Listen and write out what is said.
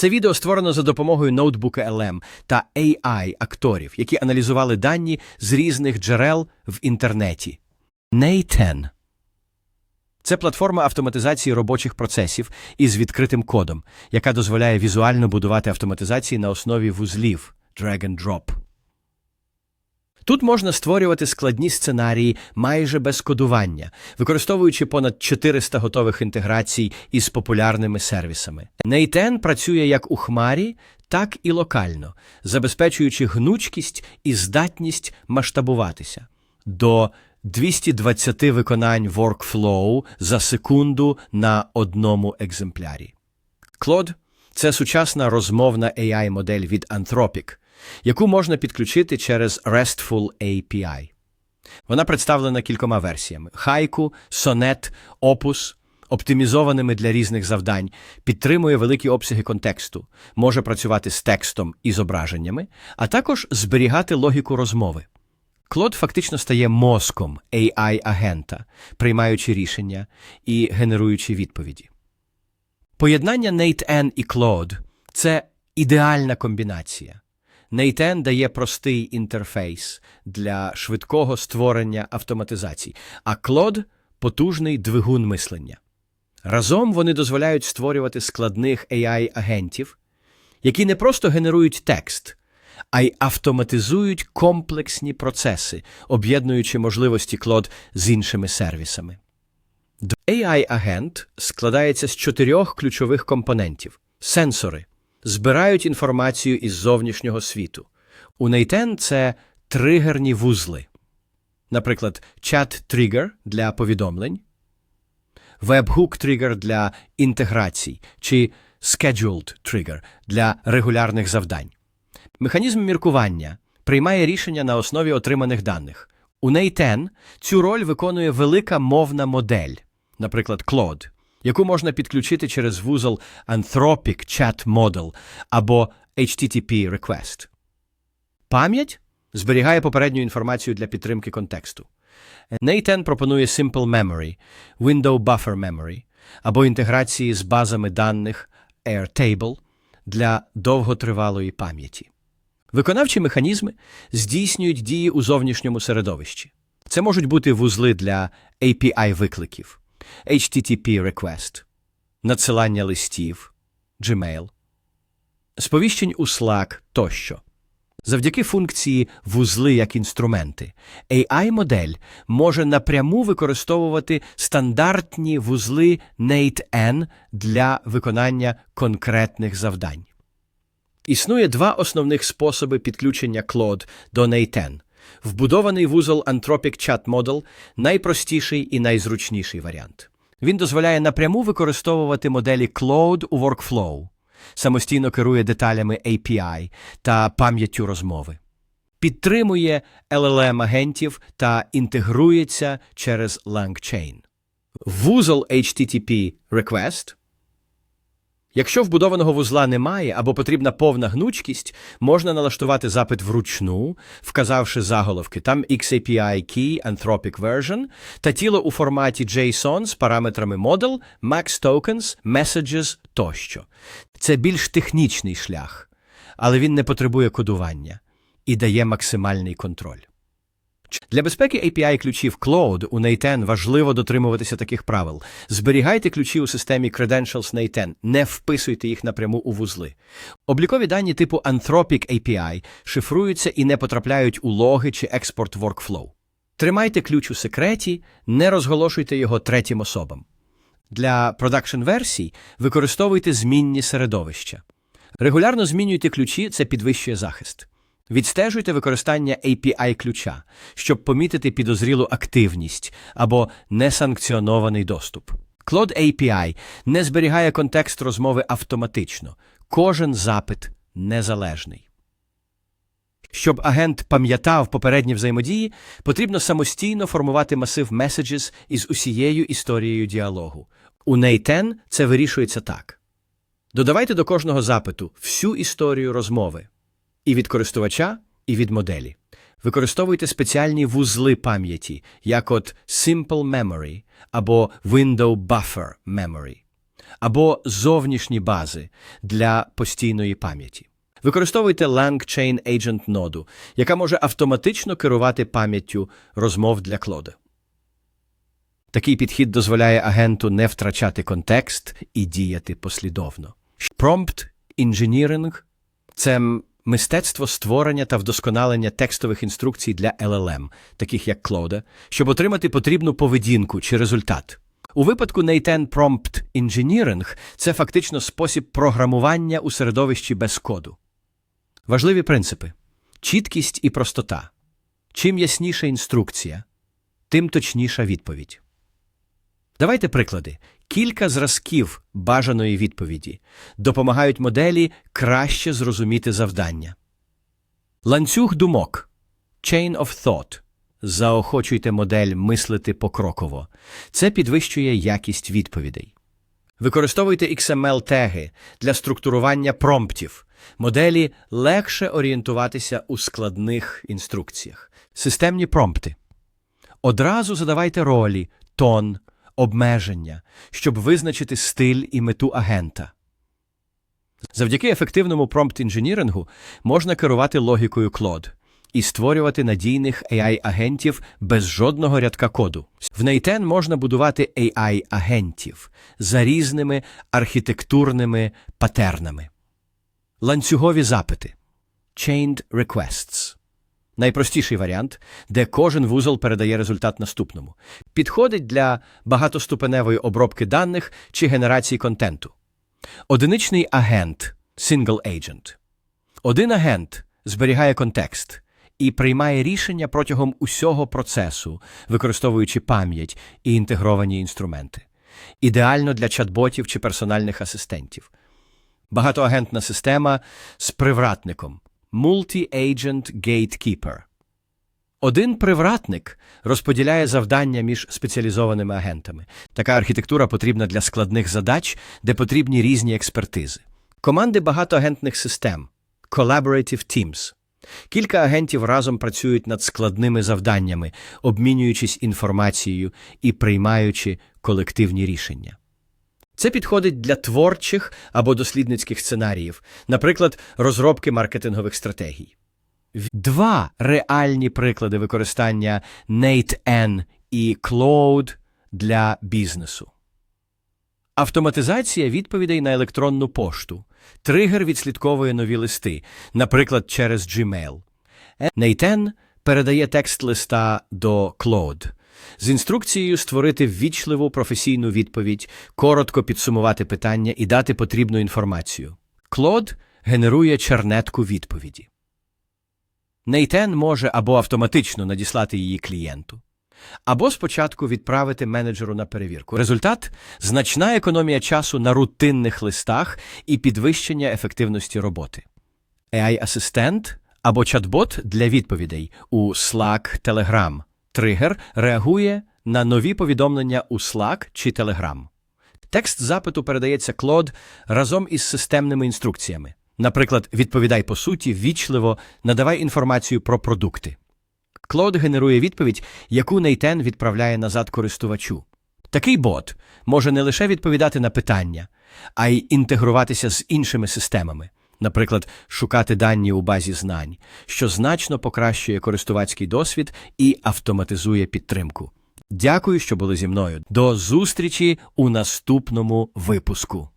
Це відео створено за допомогою ноутбука LM та AI акторів, які аналізували дані з різних джерел в інтернеті. Nay10 – це платформа автоматизації робочих процесів із відкритим кодом, яка дозволяє візуально будувати автоматизації на основі вузлів drag and drop. Тут можна створювати складні сценарії майже без кодування, використовуючи понад 400 готових інтеграцій із популярними сервісами. Нейтен працює як у хмарі, так і локально, забезпечуючи гнучкість і здатність масштабуватися до 220 виконань workflow за секунду на одному екземплярі. Claude – це сучасна розмовна AI-модель від Anthropic, яку можна підключити через RESTful API. Вона представлена кількома версіями: Haiku, Sonnet, Opus, оптимізованими для різних завдань, підтримує великі обсяги контексту, може працювати з текстом і зображеннями, а також зберігати логіку розмови. Клод фактично стає мозком AI-агента, приймаючи рішення і генеруючи відповіді. Поєднання Nate-N і Claude – це ідеальна комбінація. Nate-N дає простий інтерфейс для швидкого створення автоматизацій, а Claude – потужний двигун мислення. Разом вони дозволяють створювати складних AI-агентів, які не просто генерують текст, а й автоматизують комплексні процеси, об'єднуючи можливості Claude з іншими сервісами. AI-агент складається з чотирьох ключових компонентів. Сенсори збирають інформацію із зовнішнього світу. У Нейтен це тригерні вузли. Наприклад, чат-тригер для повідомлень, веб-хук-тригер для інтеграцій чи scheduled trigger для регулярних завдань. Механізм міркування приймає рішення на основі отриманих даних. У Нейтен цю роль виконує велика мовна модель, наприклад, Claude, яку можна підключити через вузол Anthropic Chat Model або HTTP Request. Пам'ять зберігає попередню інформацію для підтримки контексту. Нейтен пропонує Simple Memory, Window Buffer Memory або інтеграції з базами даних Airtable для довготривалої пам'яті. Виконавчі механізми здійснюють дії у зовнішньому середовищі. Це можуть бути вузли для API-викликів, HTTP Request, надсилання листів, Gmail, сповіщень у Slack тощо. Завдяки функції вузли як інструменти, AI-модель може напряму використовувати стандартні вузли Nate-N для виконання конкретних завдань. Існує два основних способи підключення Claude до Nate-N. Вбудований вузол Anthropic Chat Model – найпростіший і найзручніший варіант. Він дозволяє напряму використовувати моделі Claude у workflow, самостійно керує деталями API та пам'яттю розмови, підтримує LLM-агентів та інтегрується через LangChain. Вузол HTTP Request – Якщо вбудованого вузла немає або потрібна повна гнучкість, можна налаштувати запит вручну, вказавши заголовки там XAPI Key Anthropic Version та тіло у форматі JSON з параметрами Model, Max Tokens, Messages тощо. Це більш технічний шлях, але він не потребує кодування і дає максимальний контроль. Для безпеки API-ключів Cloud у Nate важливо дотримуватися таких правил. Зберігайте ключі у системі Credentials Nate, не вписуйте їх напряму у вузли. Облікові дані типу Anthropic API шифруються і не потрапляють у логи чи експорт workflow. Тримайте ключ у секреті, не розголошуйте його третім особам. Для продакшн-версій використовуйте змінні середовища. Регулярно змінюйте ключі, це підвищує захист. Відстежуйте використання API-ключа, щоб помітити підозрілу активність або несанкціонований доступ. Claude API не зберігає контекст розмови автоматично. Кожен запит незалежний. Щоб агент пам'ятав попередні взаємодії, потрібно самостійно формувати масив messages із усією історією діалогу. У Nate це вирішується так. Додавайте до кожного запиту всю історію розмови і від користувача, і від моделі. Використовуйте спеціальні вузли пам'яті, як от Simple Memory або Window Buffer Memory. або зовнішні бази для постійної пам'яті. Використовуйте LangChain Agent ноду, яка може автоматично керувати пам'яттю розмов для Клода. Такий підхід дозволяє агенту не втрачати контекст і діяти послідовно. Prompt Engineering – це мистецтво створення та вдосконалення текстових інструкцій для LLM, таких як Claude, щоб отримати потрібну поведінку чи результат. У випадку Neighten Prompt Engineering – це фактично спосіб програмування у середовищі без коду. Важливі принципи – чіткість і простота. Чим ясніша інструкція, тим точніша відповідь. Давайте приклади. Кілька зразків бажаної відповіді допомагають моделі краще зрозуміти завдання. Ланцюг думок Chain of Thought. Заохочуйте модель мислити покроково. Це підвищує якість відповідей. Використовуйте XML-теги для структурування промптів. Моделі легше орієнтуватися у складних інструкціях. Системні промпти. Одразу задавайте ролі, тон, обмеження, щоб визначити стиль і мету агента. Завдяки ефективному промпт-інженірингу можна керувати логікою Claude і створювати надійних AI-агентів без жодного рядка коду. В Neighten можна будувати AI-агентів за різними архітектурними патернами. Ланцюгові запити Chained Requests найпростіший варіант, де кожен вузол передає результат наступному. Підходить для багатоступеневої обробки даних чи генерації контенту. Одиничний агент Single Agent. Один агент зберігає контекст і приймає рішення протягом усього процесу, використовуючи пам'ять і інтегровані інструменти. Ідеально для чат-ботів чи персональних асистентів. Багатоагентна система з привратником Multi-Agent Gatekeeper. Один привратник розподіляє завдання між спеціалізованими агентами. Така архітектура потрібна для складних задач, де потрібні різні експертизи. Команди багатоагентних систем Collaborative Teams. Кілька агентів разом працюють над складними завданнями, обмінюючись інформацією і приймаючи колективні рішення. Це підходить для творчих або дослідницьких сценаріїв, наприклад, розробки маркетингових стратегій. Два реальні приклади використання Nate-N і Cloud для бізнесу. Автоматизація відповідей на електронну пошту. Тригер відслідковує нові листи, наприклад, через Gmail. Nate-N передає текст листа до Claude з інструкцією створити ввічливу професійну відповідь, коротко підсумувати питання і дати потрібну інформацію. Клод генерує чернетку відповіді. Нейтен може або автоматично надіслати її клієнту, або спочатку відправити менеджеру на перевірку. Результат значна економія часу на рутинних листах і підвищення ефективності роботи. AI-асистент або чат-бот для відповідей у Slack, Telegram. Тригер реагує на нові повідомлення у Slack чи Telegram. Текст запиту передається Клод разом із системними інструкціями. Наприклад, відповідай по суті, вічливо, надавай інформацію про продукти. Клод генерує відповідь, яку Нейтен відправляє назад користувачу. Такий бот може не лише відповідати на питання, а й інтегруватися з іншими системами, наприклад, шукати дані у базі знань, що значно покращує користувацький досвід і автоматизує підтримку. Дякую, що були зі мною. До зустрічі у наступному випуску.